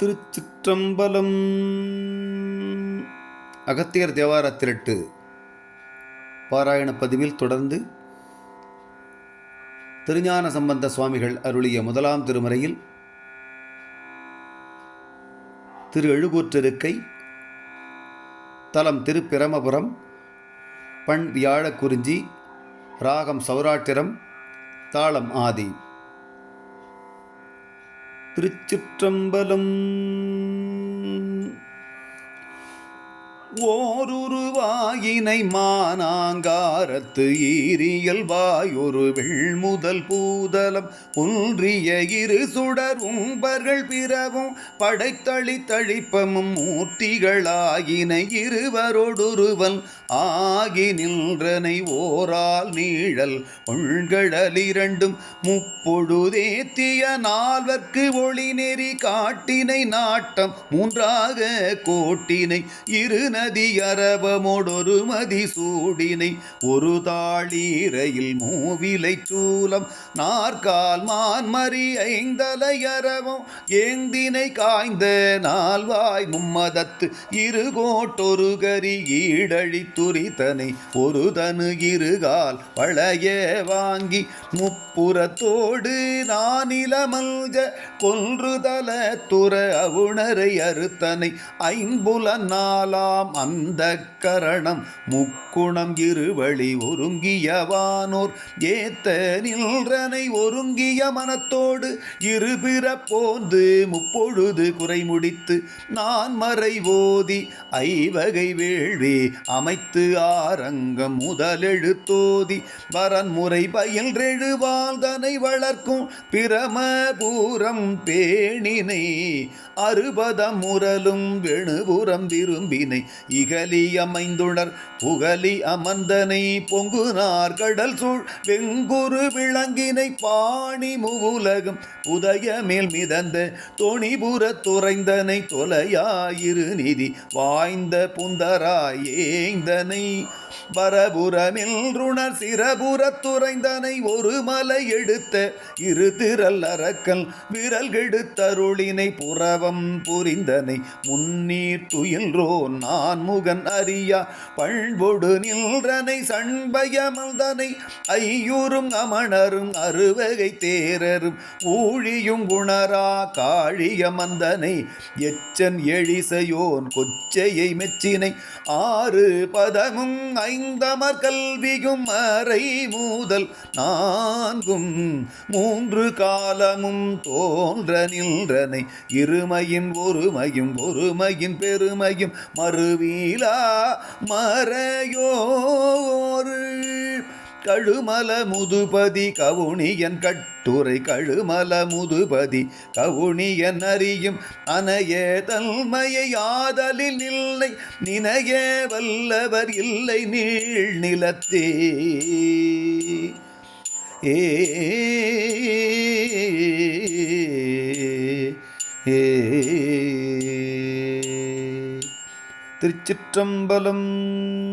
திருச்சிற்றம்பலம். அகத்தியர் தேவார திரட்டு. பாராயண பதிவில் தொடர்ந்து திருஞான சம்பந்த சுவாமிகள் அருளிய முதலாம் திருமறையில் திரு எழுகூற்றிருக்கை தலம் திருப்பிரமபுரம் பண் வியாழக்குறிஞ்சி ராகம் சௌராட்டிரம் தாளம் ஆதி. திருச்சிற்றம்பலம். ஓருருவாயினை மானாங்காரத்து ஈரியல் வாயொரு வெள்முதல் பூதலம் ஒன்றிய இரு சுடர் உம்பர்கள் பிறவும் படைத்தளி தழிப்பமும் மூர்த்திகளாயினை இருவரோடொருவன் ஆகி நின்றனை ஓரால் நீழல் ஒண்கடலிரண்டும் முப்பொழுதேத்திய நால்வர்க்கு ஒளி நெறி காட்டினை நாட்டம் மூன்றாக கோட்டினை இரு நதி அரவமோடொரு சூடினை ஒரு தாளீரையில் மூவிலை சூலம் நாற்கால் மான்மறி ஐந்தலையரவம் ஏந்தினை காய்ந்த நால்வாய் மும்மதத்து இருகோட்டொரு கரி ஈடழி துரித்தனை ஒரு தனு இருகால் பழைய வாங்கி முப்புறத்தோடு நானிலமல்ஜ கொன்றுதல துற அவுணரை அறுத்தனை ஐம்புல நாலாம் அந்த கரணம் முக்குணம் இருவழி ஒருங்கியவானோர். ஏத்த நின்றனை ஒருங்கிய மனத்தோடு இருபிற போந்து முப்பொழுது குறை முடித்து நான் மறை ஓதி ஐவகை வேள்வி அமைத்து ஆரங்கம் முதலெழுத்தோதி. வரன்முறை பயின்றெழுவாழ்தனை வளர்க்கும் பிரமபூரம் பேணினை அறுபதம் முரலும் வெணுபுறம் விரும்பினை இகலி அமைந்துணர் புகலி அமர்ந்தனை பொங்குனார் கடல் சூழ் வெங்குரு விளங்கினை பாணி முவுலகம் உதய மேல் மிதந்த தொணிபுற துறைந்தனை தொலையாயிரு நிதி வாய்ந்த புந்தராய் வரபுறமில்ருணர் சிறபுற துறைந்தனை ஒரு மலை எடுத்த இரு திரல் அரக்கல் விரல் கெடுத்தருளினை புறவம் புரிந்தனை முன்னீர் துயில்ரோ நான் முகன் அறியா பண்பொடு நின்றனை சண்பயமல்தனை ஐயூரும் அமணரும் அறுவகை தேரரும் ஊழியும் குணரா காழியமந்தனை எச்சன் எழிசையோன் கொச்சையை மெச்சினை ஆறு பதமும் ஐந்தமர் கல்வியும் அறை மூதல் நான்கும் மூன்று காலமும் தோன்ற நின்றனை. இருமையின் ஒருமையும் ஒருமையின் பெருமையும் மறுவீலா மறையோரு. கழுமல முதுபதி கவுனியன் கட்டுரை கழுமல முதுபதி கவுனியன் அறியும் அனையே தன்மையை ஆதலில் இல்லை நினையே வல்லவர் இல்லை நீள் நிலத்தே. ஏ. திருச்சிற்றம்பலம்